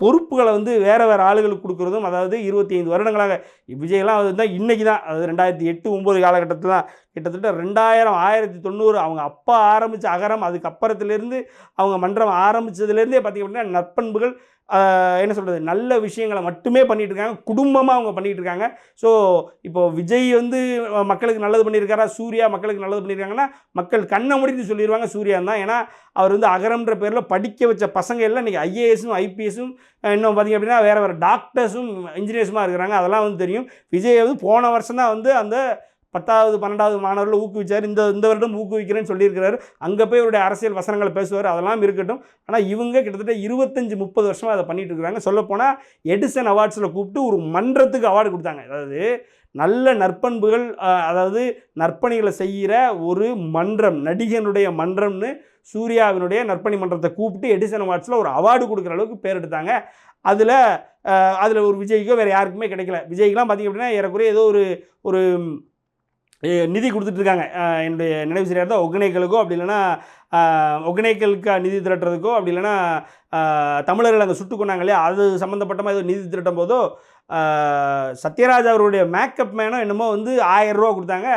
பொறுப்புகளை வந்து வேறு வேறு ஆளுகளுக்கு கொடுக்குறதும் அதாவது இருபத்தி ஐந்து வருடங்களாக விஜயெல்லாம் அது தான் இன்றைக்கி தான். அது ரெண்டாயிரத்தி எட்டு ஒம்பது காலகட்டத்தில் தான். கிட்டத்தட்ட ரெண்டாயிரம் ஆயிரத்தி தொண்ணூறு அவங்க அப்பா ஆரம்பித்த அகரம் அதுக்கப்புறத்துலேருந்து அவங்க மன்றம் ஆரம்பித்ததுலேருந்தே பார்த்திங்க அப்படின்னா நற்பண்புகள் என்ன சொல்கிறது நல்ல விஷயங்களை மட்டுமே பண்ணிகிட்டு இருக்காங்க குடும்பமாக அவங்க பண்ணிகிட்டு இருக்காங்க ஸோ இப்போது விஜய் வந்து மக்களுக்கு நல்லது பண்ணியிருக்காரா? சூர்யா மக்களுக்கு நல்லது பண்ணியிருக்காங்கன்னா மக்கள் கண்ணை முடித்து சொல்லிடுவாங்க சூர்யா தான். ஏன்னா அவர் வந்து அகரம்ன்ற பேரில் படிக்க வச்ச பசங்க எல்லாம் இன்றைக்கி ஐஏஎஸும் ஐபிஎஸும் இன்னும் பார்த்திங்க அப்படின்னா வேறு வேறு டாக்டர்ஸும் இன்ஜினியர்ஸுமாக இருக்கிறாங்க. அதெல்லாம் வந்து தெரியும். விஜய் வந்து போன வருஷம் தான் வந்து அந்த பத்தாவது பன்னெண்டாவது மாணவர்களை ஊக்குவிச்சார். இந்த இந்த வருடம் ஊக்குவிக்கிறேன்னு சொல்லியிருக்கிறாரு. அங்கே போய் அவருடைய அரசியல் வசனங்களை பேசுவார். அதெல்லாம் இருக்கட்டும். ஆனால் இவங்க கிட்டத்தட்ட இருபத்தஞ்சி முப்பது வருஷமாக அதை பண்ணிட்டு இருக்கிறாங்க சொல்லப்போனால் எடிசன் அவார்ட்ஸில் கூப்பிட்டு ஒரு மன்றத்துக்கு அவார்டு கொடுத்தாங்க. அதாவது நல்ல நற்பண்புகள் அதாவது நற்பணிகளை செய்கிற ஒரு மன்றம் நடிகனுடைய மன்றம்னு சூர்யாவினுடைய நற்பணி மன்றத்தை கூப்பிட்டு எடிசன் அவார்ட்ஸில் ஒரு அவார்டு கொடுக்குற அளவுக்கு பேர் எடுத்தாங்க. அதில் அதில் ஒரு விஜய்க்கோ வேறு யாருக்குமே கிடைக்கல. விஜய்க்கெலாம் பார்த்திங்க அப்படின்னா ஏறக்குறைய ஏதோ ஒரு ஒரு நிதி கொடுத்துட்ருக்காங்க. என்னுடைய நினைவு சரியாக இருந்தால் ஒகனைகளுக்கோ அப்படி இல்லைன்னா அஹ், ஒகனைகளுக்கு நிதி திரட்டுறதுக்கோ அப்படி இல்லைன்னா தமிழர்கள் அங்கே சுட்டு கொண்டாங்க இல்லையா? அது சம்மந்தப்பட்டமாக ஏதோ நிதி திரட்டும் போதோ சத்யராஜ் அவருடைய மேக்கப் மேனோ என்னமோ வந்து ஆயிரம் ரூபா கொடுத்தாங்க.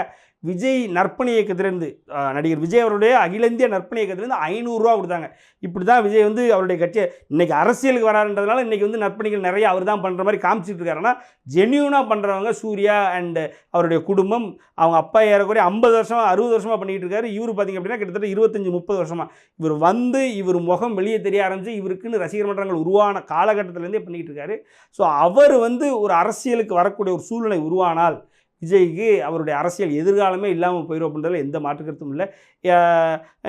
விஜய் நற்பணி இயக்கத்திலேருந்து நடிகர் விஜய் அவருடைய அகில இந்திய நற்பணி இயக்கத்திலேருந்து ஐநூறுரூவா கொடுத்தாங்க. இப்படி தான் விஜய் வந்து அவருடைய கட்சியை இன்றைக்கி அரசியலுக்கு வராருன்றதுனால இன்றைக்கி வந்து நற்பணிகள் நிறைய அவர் தான் பண்ணுற மாதிரி காமிச்சிட்டு இருக்காருன்னா ஜென்யூனாக பண்ணுறவங்க சூர்யா அண்ட் அவருடைய குடும்பம் அவங்க அப்பா ஏறக்குறைய ஐம்பது வருஷமாக அறுபது வருஷமாக பண்ணிகிட்டு இருக்காரு. இவர் பார்த்திங்க அப்படின்னா கிட்டத்தட்ட இருபத்தஞ்சி முப்பது வருஷமாக இவர் வந்து இவர் முகம் வெளியே தெரிய ஆரம்பிச்சு இவருக்குன்னு ரசிகர் மன்றங்கள் உருவான காலகட்டத்திலேருந்தே பண்ணிகிட்டு இருக்காரு. ஸோ அவர் வந்து ஒரு அரசியலுக்கு வரக்கூடிய ஒரு சூழ்நிலை உருவானால் விஜய்க்கு அவருடைய அரசியல் எதிர்காலமே இல்லாமல் போயிடும் அப்படின்றதுல எந்த மாற்றுக்கருத்தும் இல்லை.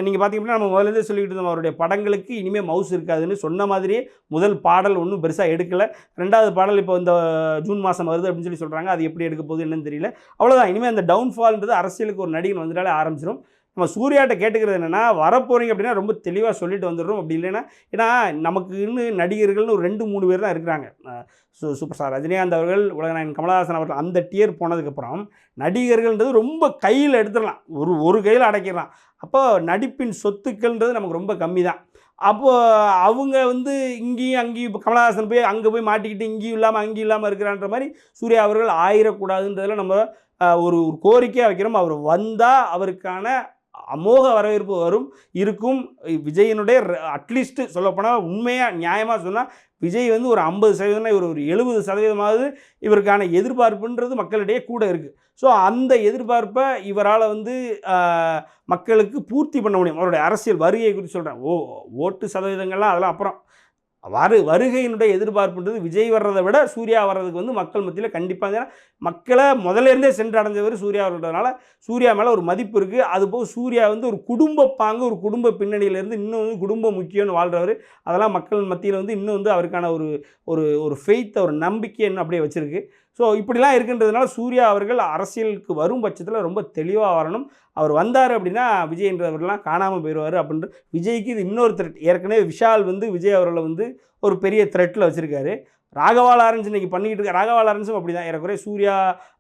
நீங்கள் பார்த்தீங்க அப்படின்னா நம்ம முதலேருந்தே சொல்லிக்கிட்டு இருந்தோம் அவருடைய படங்களுக்கு இனிமேல் மவுஸ் இருக்காதுன்னு சொன்ன மாதிரியே முதல் பாடல் ஒன்றும் பெருசாக எடுக்கலை. ரெண்டாவது பாடல் இப்போ இந்த ஜூன் மாதம் வருது அப்படின்னு சொல்லி சொல்கிறாங்க அது எப்படி எடுக்க போகுது என்னன்னு தெரியல. அவ்வளோதான் இனிமேல் அந்த டவுன்ஃபால்ன்றது அரசியலுக்கு ஒரு நடிகன் வந்துட்டாலே ஆரம்பிச்சிடும் நம்ம சூர்யாட்ட கேட்டுக்கிறது என்னென்னா வரப்போகிறீங்க அப்படின்னா ரொம்ப தெளிவாக சொல்லிட்டு வந்துடுறோம் அப்படி இல்லைன்னா ஏன்னா நமக்குன்னு நடிகர்கள்னு ஒரு ரெண்டு மூணு பேர் தான் இருக்கிறாங்க. சு சூப்பர் ஸ்டார் ரஜினிகாந்த் அவர்கள் உலகநாயகன் கமலஹாசன் அவர்கள் அந்த டியர் போனதுக்கப்புறம் நடிகர்கள்ன்றது ரொம்ப கையில் எடுத்துடலாம். ஒரு ஒரு கையில் அடைக்கிடலாம். அப்போ நடிப்பின் சொத்துக்கள்ன்றது நமக்கு ரொம்ப கம்மி தான். அப்போது அவங்க வந்து இங்கேயும் அங்கேயும் இப்போ கமலஹாசன் போய் அங்கே போய் மாட்டிக்கிட்டு இங்கேயும் இல்லாமல் அங்கேயும் இல்லாமல் இருக்கிறான்ற மாதிரி சூர்யா அவர்கள் ஆயிடக்கூடாதுன்றதில் நம்ம ஒரு ஒரு கோரிக்கையாக வைக்கிறோம். அவர் வந்தால் அவருக்கான அமோக வரவேற்பு வரும் இருக்கும். விஜயனுடைய அட்லீஸ்ட் சொல்லப்போனால் உண்மையாக நியாயமாக சொன்னால் விஜய் வந்து ஒரு ஐம்பது சதவீதம்னா இவர் ஒரு எழுபது சதவீதமாவது இவருக்கான எதிர்பார்ப்புன்றது மக்களிடையே கூட இருக்குது ஸோ அந்த எதிர்பார்ப்பை இவரால் வந்து மக்களுக்கு பூர்த்தி பண்ண முடியும். அவருடைய அரசியல் வருகை குறித்து சொல்கிறேன் ஓ ஓட்டு சதவீதங்கள்லாம் அதெல்லாம் அப்புறம் வரு வருகையினுடைய எதிர்பார்ப்புன்றது விஜய் வர்றதை விட சூர்யா வர்றதுக்கு வந்து மக்கள் மத்தியில் கண்டிப்பாக ஏன்னா மக்களை முதல்ல இருந்தே சென்று அடைஞ்சவர் சூர்யா வருன்றதுனால சூர்யா மேலே ஒரு மதிப்பு இருக்குது அதுபோக சூர்யா வந்து ஒரு குடும்ப பாங்கு ஒரு குடும்ப பின்னணியிலேருந்து இன்னும் வந்து குடும்பம் முக்கியம்னு வாழ்கிறவர் அதெல்லாம் மக்கள் மத்தியில் வந்து இன்னும் வந்து அவருக்கான ஒரு ஒரு ஒரு ஃபெய்த்தை ஒரு நம்பிக்கை என்ன அப்படியே வச்சுருக்கு. ஸோ இப்படிலாம் இருக்குன்றதுனால சூர்யா அவர்கள் அரசியலுக்கு வரும் பட்சத்தில் ரொம்ப தெளிவாக வரணும். அவர் வந்தார் அப்படின்னா விஜய்ன்றவர்கள்லாம் காணாமல் போயிடுவார் அப்படின்ற விஜய்க்கு இது இன்னொரு த்ரெட் ஏற்கனவே விஷால் வந்து விஜய் அவர்களை வந்து ஒரு பெரிய த்ரெட்டில் வச்சுருக்காரு. ராகவா லாரன்ஸ் இன்றைக்கி பண்ணிக்கிட்டு இருக்க ராகவா லாரன்ஸும் அப்படி தான் ஏறக்குறைய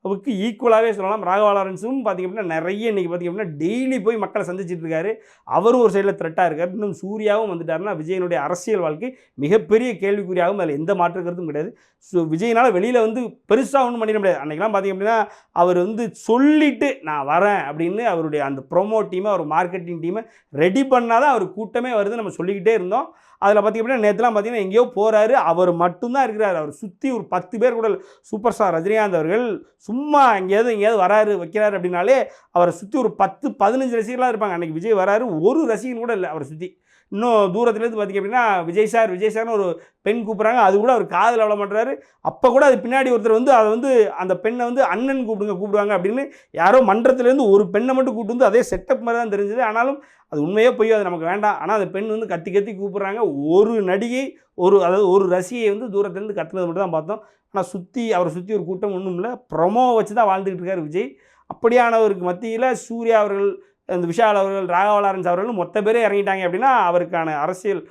சூர்யாவுக்கு ஈக்குவலாகவே சொல்லலாம். ராகவா லாரன்ஸும் பார்த்திங்க அப்படின்னா நிறைய இன்றைக்கி பார்த்திங்க அப்படின்னா டெய்லி போய் மக்களை சந்திச்சிட்டு இருக்காரு. அவரும் ஒரு சைடில் த்ரெட்டாக இருக்கார். இன்னும் சூர்யாவும் வந்துட்டாருன்னா விஜயனுடைய அரசியல் வாழ்க்கை மிகப்பெரிய கேள்விக்குறியாகவும் அதில் எந்த மாற்று கருத்தும் கிடையாது. ஸோ விஜயனால் வெளியில் வந்து பெருசாக ஒன்றும் பண்ணிட முடியாது. அன்றைக்கெலாம் பார்த்திங்க அப்படின்னா அவர் வந்து சொல்லிவிட்டு நான் வரேன் அப்படின்னு அவருடைய அந்த ப்ரொமோ டீமை அவர் மார்க்கெட்டிங் டீமை ரெடி பண்ணால் தான் அவர் கூட்டமே வருது நம்ம சொல்லிக்கிட்டே இருந்தோம். அதில் பார்த்திங்க அப்படின்னா நேற்றுலாம் பார்த்தீங்கன்னா எங்கேயோ போகிறாரு அவர் மட்டும்தான் இருக்கிறார். அவர் சுற்றி ஒரு பத்து பேர் கூட சூப்பர் ஸ்டார் ரஜினிகாந்த் அவர்கள் சும்மா சும்மா எங்கேயாவது எங்கேயாவது வராரு வைக்கிறாரு அப்படின்னாலே அவரை சுற்றி ஒரு பத்து பதினஞ்சு ரசிகர்களாக இருப்பாங்க. அன்றைக்கி விஜய் வராரு ஒரு ரசிகன் கூட இல்லை அவரை சுற்றி இன்னும் தூரத்துலேருந்து பார்த்திங்க அப்படின்னா விஜய் சார் விஜய் சார்னு ஒரு பெண் கூப்பிட்றாங்க. அது கூட அவர் காதில் விட மாட்டுறாரு. அப்போ கூட அது பின்னாடி ஒருத்தர் வந்து அதை வந்து அந்த பெண்ணை வந்து அண்ணன் கூப்பிடுங்க கூப்பிடுவாங்க அப்படின்னு யாரோ மன்றத்துலேருந்து ஒரு பெண்ணை மட்டும் கூப்பிட்டு வந்து அதே செட்டப் மாதிரி தான் தெரிஞ்சது. ஆனாலும் அது உண்மையே போய் அது நமக்கு வேண்டாம். ஆனால் அந்த பெண் வந்து கத்தி கத்தி கூப்பிட்றாங்க. ஒரு நடிகை ஒரு அதாவது ஒரு ரசிகையை வந்து தூரத்துலேருந்து கத்துனது மட்டும் தான் பார்த்தோம். ஆனால் சுற்றி அவரை சுற்றி ஒரு கூட்டம் ஒன்றும் இல்லை. ப்ரொமோ வச்சு தான் வாழ்ந்துக்கிட்டு இருக்கார் விஜய். அப்படியானவருக்கு மத்தியில் சூர்யா அவர்கள் இந்த விஷால் அவர்கள் ராகவ லாரன்ஸ் அவர்கள் மொத்த பேரே இறங்கிட்டாங்க அப்படின்னா அவருக்கான அரசியல்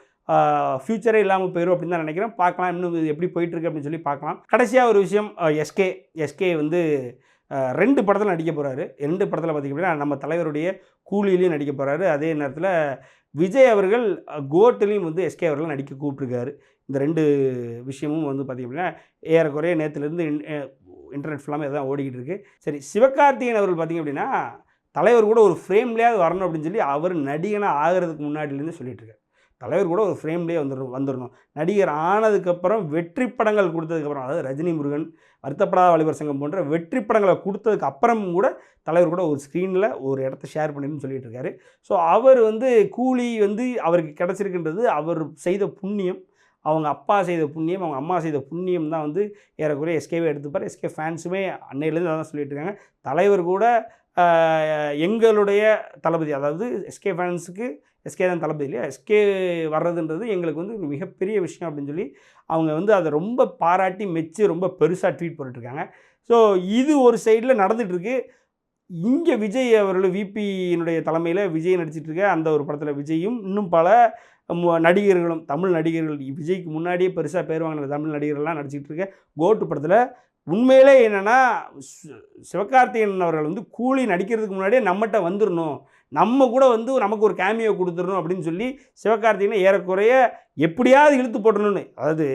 ஃப்யூச்சரே இல்லாமல் போயிடும் அப்படின்னு தான் நினைக்கிறேன். பார்க்கலாம் இன்னும் எப்படி போயிட்டுருக்கு அப்படின்னு சொல்லி பார்க்கலாம். கடைசியாக ஒரு விஷயம் எஸ்கே எஸ்கே வந்து ரெண்டு படத்தில் நடிக்க போகிறாரு ரெண்டு படத்தில் பார்த்திங்க அப்படின்னா நம்ம தலைவருடைய கூலியிலையும் நடிக்க போகிறாரு அதே நேரத்தில் விஜய் அவர்கள் கோட்டிலையும் வந்து எஸ்கே அவர்கள் நடிக்க கூப்பிட்ருக்காரு இந்த ரெண்டு விஷயமும் வந்து பார்த்திங்க அப்படின்னா ஏறக்குறைய நேற்றுலேருந்து இன்டர்நெட் ஃபுல்லாமே இதான் ஓடிக்கிட்டு இருக்குது சரி சிவகார்த்திகேயன் அவர்கள் பார்த்திங்க அப்படின்னா தலைவர் கூட ஒரு ஃப்ரேம்லேயாவது வரணும் அப்படின்னு சொல்லி அவர் நடிகனாக ஆகிறதுக்கு முன்னாடிலேருந்து சொல்லிட்டு இருக்காரு தலைவர் கூட ஒரு ஃப்ரேம்லேயே வந்துடும் வந்துடணும் நடிகர் ஆனதுக்கப்புறம் வெற்றி படங்கள் கொடுத்ததுக்கப்புறம் அதாவது ரஜினி முருகன் வருத்தப்படாத வாலிபர் சங்கம் போன்ற வெற்றி படங்களை கொடுத்ததுக்கு அப்புறமும் கூட தலைவர் கூட ஒரு ஸ்க்ரீனில் ஒரு இடத்த ஷேர் பண்ணிடுன்னு சொல்லிட்டு இருக்காரு ஸோ அவர் வந்து கூலி வந்து அவருக்கு கிடச்சிருக்குன்றது அவர் செய்த புண்ணியம். அவங்க அப்பா செய்த புண்ணியம் அவங்க அம்மா செய்த புண்ணியம் தான் வந்து ஏறக்குறைய எஸ்கேவே எடுத்துப்பார். எஸ்கே ஃபேன்ஸுமே அன்னையிலேருந்து அதான் சொல்லிட்டு இருக்காங்க தலைவர் கூட எங்களுடைய தளபதி அதாவது எஸ்கே ஃபேன்ஸுக்கு எஸ்கே தான் தளபதி இல்லையா? எஸ்கே வர்றதுன்றது எங்களுக்கு வந்து மிகப்பெரிய விஷயம் அப்படின்னு சொல்லி அவங்க வந்து அதை ரொம்ப பாராட்டி மெச்சு ரொம்ப பெருசாக ட்வீட் பண்ணிட்டுருக்காங்க ஸோ இது ஒரு சைடில் நடந்துகிட்ருக்கு இங்கே விஜய் அவர்கள் விபியினுடைய தலைமையில் விஜய் நடிச்சிட்ருக்க அந்த ஒரு படத்தில் விஜயும் இன்னும் பல மு- நடிகர்களும் தமிழ் நடிகர்கள் விஜய்க்கு முன்னாடியே பெருசாக பேர் வாங்கின தமிழ் நடிகர்கள்லாம் நடிச்சிட்ருக்க. கோட்டு படத்தில் உண்மையிலே என்னென்னா சிவகார்த்திகேயன் அவர்கள் வந்து கூலி நடிக்கிறதுக்கு முன்னாடியே நம்மகிட்ட வந்துடணும் நம்ம கூட வந்து நமக்கு ஒரு கேமியோ கொடுத்துடணும் அப்படின்னு சொல்லி சிவகார்த்திகேயனை ஏறக்குறைய எப்படியாவது இழுத்து போட்டணும்னு அதாவது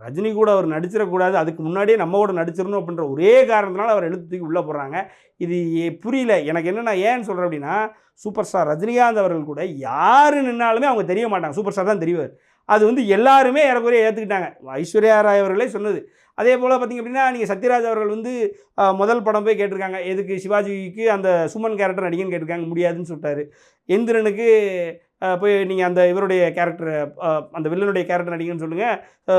ரஜினி கூட அவர் நடிச்சிடக்கூடாது அதுக்கு முன்னாடியே நம்ம கூட நடிச்சிடணும் அப்படின்ற ஒரே காரணத்தினால அவர் இழுத்து தூக்கி உள்ளே போடுறாங்க. இது புரியல. எனக்கு என்னென்னா ஏன்னு சொல்கிறேன் அப்படின்னா சூப்பர் ஸ்டார் ரஜினிகாந்த் அவர்கள் கூட யார் நின்னாலுமே அவங்க தெரிய மாட்டாங்க. சூப்பர் ஸ்டார் தான் தெரிவார். அது வந்து எல்லாருமே ஏறக்குறைய ஏற்றுக்கிட்டாங்க ஐஸ்வர்யா ராய் அவர்களே சொன்னது அதே போல் பார்த்திங்க அப்படின்னா நீங்கள் சத்யராஜ் அவர்கள் வந்து முதல் படம் போய் கேட்டிருக்காங்க. எதுக்கு சிவாஜிக்கு அந்த சுமன் கேரக்டர் நடிகன்னு கேட்டிருக்காங்க முடியாதுன்னு சொல்லிட்டாரு. எந்திரனுக்கு போய் நீங்கள் அந்த இவருடைய கேரக்டர் அந்த வில்லனுடைய கேரக்டர் நடிகன்னு சொல்லுங்கள்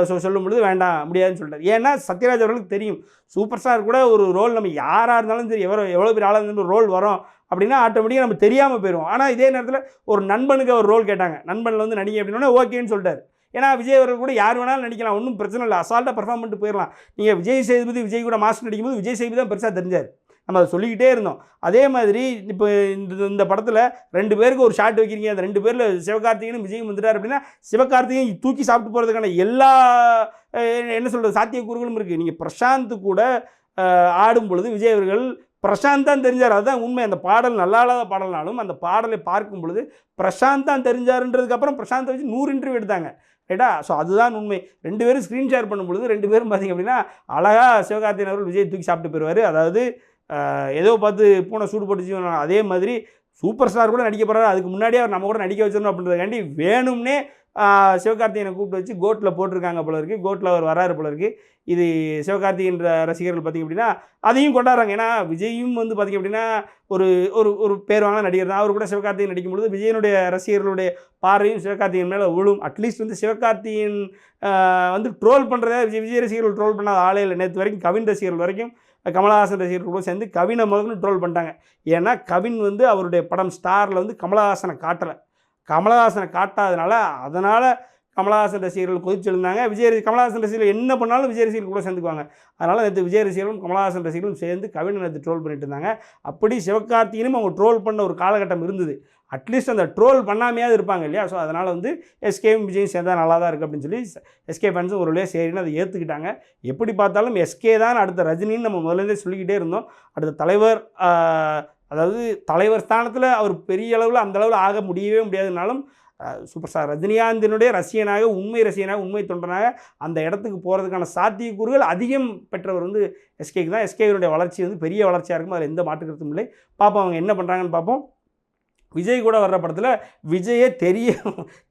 ஸோ சொல்லும் பொழுது வேண்டாம் முடியாதுன்னு சொல்லிட்டாரு. ஏன்னா சத்யராஜ் அவர்களுக்கு தெரியும். சூப்பர் ஸ்டார் கூட ஒரு ரோல் நம்ம யாராக இருந்தாலும் சரி எவ்வளோ எவ்வளோ பெரிய ஆளாக இருந்தாலும் ஒரு ரோல் வரும் அப்படின்னா ஆட்டோமேட்டிக்காக நம்ம தெரியாமல் போயிடும் ஆனால் இதே நேரத்தில் ஒரு நண்பனுக்கு ஒரு ரோல் கேட்டாங்க. நண்பனில் வந்து நடிங்க அப்படின்னா ஓகேன்னு சொல்லிட்டாரு. ஏன்னா விஜய் அவர்கள் கூட யார் வேணாலும் நடிக்கலாம் ஒன்றும் பிரச்சனை இல்லை. அசால்ட்டாக பர்ஃபார்ம் பண்ணிட்டு போயிடலாம் நீங்கள் விஜய் சேதுபதி விஜய் கூட மாஸ்டர் நடிக்கும்போது விஜய் சேதுபதி தான் பெருசாக தெரிஞ்சார். நம்ம அதை சொல்லிக்கிட்டே இருந்தோம். அதே மாதிரி இப்போ இந்த இந்த படத்தில் ரெண்டு பேருக்கு ஒரு ஷாட் வைக்கிறீங்க. அந்த ரெண்டு பேரில் சிவகார்த்திகனும் விஜயும் வந்துட்டார் அப்படின்னா சிவகார்த்திகேயன் தூக்கி சாப்பிட்டு போகிறதுக்கான எல்லா என்ன சொல்கிறது சாத்தியக்கூறுகளும் இருக்குது நீங்கள் பிரசாந்த் கூட ஆடும் பொழுது விஜய் அவர்கள் பிரசாந்த் தான் தெரிஞ்சார். அதுதான் உண்மை. அந்த பாடல் நல்லா இல்லாத பாடல்னாலும் அந்த பாடலை பார்க்கும் பொழுது பிரசாந்த் தான் தெரிஞ்சாருன்றதுக்கப்புறம் பிரசாந்தை வச்சு நூறு இன்டர்வியூ எடுத்தாங்க. ரைட்டா ஸோ அதுதான் உண்மை. ரெண்டு பேரும் ஸ்க்ரீன் ஷேர் பண்ணும் பொழுது ரெண்டு பேரும் பார்த்தீங்க அப்படின்னா அழகாக சிவகார்த்திகேயன் அவர்கள் விஜய் தூக்கி சாப்பிட்டு போயிடுவார். அதாவது ஏதோ பார்த்து பூனை சூடு போட்டுச்சு அதே மாதிரி சூப்பர் ஸ்டார் கூட நடிக்க போகிறாரு அதுக்கு முன்னாடியே அவர் நம்ம கூட நடிக்க வச்சிடணும் அப்படின்றதுக்காண்டி வேணும்னே சிவகார்த்தியனை கூப்பிட்டு வச்சு கோட்டில் போட்டிருக்காங்க போல இருக்குது கோட்டில் அவர் வராரு போல இருக்குது இது சிவகார்த்திகேயன்ற ரசிகர்கள் பார்த்திங்க அப்படின்னா அதையும் கொண்டாடுறாங்க. ஏன்னா விஜயும் வந்து பார்த்திங்க அப்படின்னா ஒரு ஒரு ஒரு பேர் வாங்கின நடிகர் தான். அவர் கூட சிவகார்த்திகேயன் நடிக்கும் பொழுது விஜயனுடைய ரசிகர்களுடைய பார்வையும் சிவகார்த்திகேயன் மேலே விழும். அட்லீஸ்ட் வந்து சிவகார்த்திகேயன் வந்து ட்ரோல் பண்ணுறத விஜய் விஜய் ரசிகர்கள் ட்ரோல் பண்ணாத ஆளே இல்லை. நேற்று வரைக்கும் கவின் ரசிகர்கள் வரைக்கும் கமலஹாசன் ரசிகர்கள் கூட சேர்ந்து கவினை முதல்னு ட்ரோல் பண்ணிட்டாங்க. ஏன்னா கவின் வந்து அவருடைய படம் ஸ்டாரில் வந்து கமலஹாசனை காட்டலை. கமலஹாசனை காட்டாதனால அதனால் கமலஹாசன் ரசிகர்கள் கொதிச்செழுந்தாங்க விஜய் கமலஹாசன் ரசிகர்கள் என்ன பண்ணாலும் விஜய் ரசிகர்கள் கூட சேர்ந்துக்குவாங்க. அதனால் நேற்று விஜய் ரசிகர்களும் கமலஹாசன் ரசிகர்களும் சேர்ந்து கவினை நேற்று ட்ரோல் பண்ணிட்டு இருந்தாங்க. அப்படி சிவகார்த்திகனும் அவங்க ட்ரோல் பண்ண ஒரு காலகட்டம் இருந்தது. அட்லீஸ்ட் அந்த ட்ரோல் பண்ணாமையாவது இருப்பாங்க இல்லையா? ஸோ அதனால் வந்து எஸ்கேவும் விஜயும் சேர்ந்தால் நல்லா தான் இருக்குது அப்படின்னு சொல்லி எஸ்கே ஃபேன்ஸும் ஒரு வழியாக சரின்னு அதை ஏற்றுக்கிட்டாங்க எப்படி பார்த்தாலும் எஸ்கே தான் அடுத்த ரஜினின்னு நம்ம முதலேருந்தே சொல்லிக்கிட்டே இருந்தோம். அடுத்த தலைவர் அதாவது தலைவர் ஸ்தானத்தில் அவர் பெரிய அளவில் அந்த அளவில் ஆக முடியவே முடியாதுனாலும் சூப்பர் ஸ்டார் ரஜினிகாந்தினுடைய ரசிகனாக உண்மை ரசிகனாக உண்மை தொண்டனாக அந்த இடத்துக்கு போகிறதுக்கான சாத்தியக்கூறுகள் அதிகம் பெற்றவர் வந்து எஸ்கேக்கு தான். எஸ்கேவினுடைய வளர்ச்சி வந்து பெரிய வளர்ச்சியாக இருக்கும். அதில் எந்த மாற்றுக்கருத்தும் இல்லை. பார்ப்போம் அவங்க என்ன பண்ணுறாங்கன்னு பார்ப்போம் விஜய் கூட வர்ற படத்தில் விஜயை தெரிய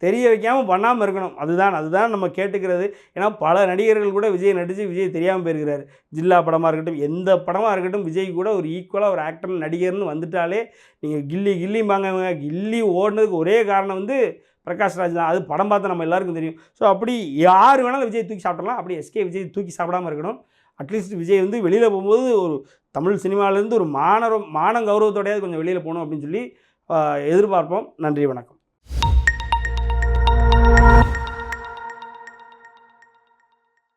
தெரிய வைக்காமல் பண்ணாமல் இருக்கணும். அதுதான் அதுதான் நம்ம கேட்டுக்கிறது. ஏன்னா பல நடிகர்கள் கூட விஜய் நடித்து விஜய் தெரியாமல் போயிருக்கிறார். ஜில்லா படமாக இருக்கட்டும் எந்த படமாக இருக்கட்டும் விஜய் கூட ஒரு ஈக்குவலாக ஒரு ஆக்டர் நடிகர்னு வந்துட்டாலே நீங்கள் கில்லி கில்லிம்பாங்க இவங்க கில்லி ஓடுனதுக்கு ஒரே காரணம் வந்து பிரகாஷ் ராஜ் தான். அது படம் பார்த்தா நம்ம எல்லாருக்கும் தெரியும். ஸோ அப்படி யார் வேணாலும் விஜய் தூக்கி சாப்பிடலாம். அப்படி எஸ்கே விஜய் தூக்கி சாப்பிடாம இருக்கணும். அட்லீஸ்ட் விஜய் வந்து வெளியில் போகும்போது ஒரு தமிழ் சினிமாவிலேருந்து ஒரு மானரம் மான கௌரவத்தோடையாவது கொஞ்சம் வெளியில் போகணும் அப்படின்னு சொல்லி எதிர்பார்ப்போம். நன்றி வணக்கம்.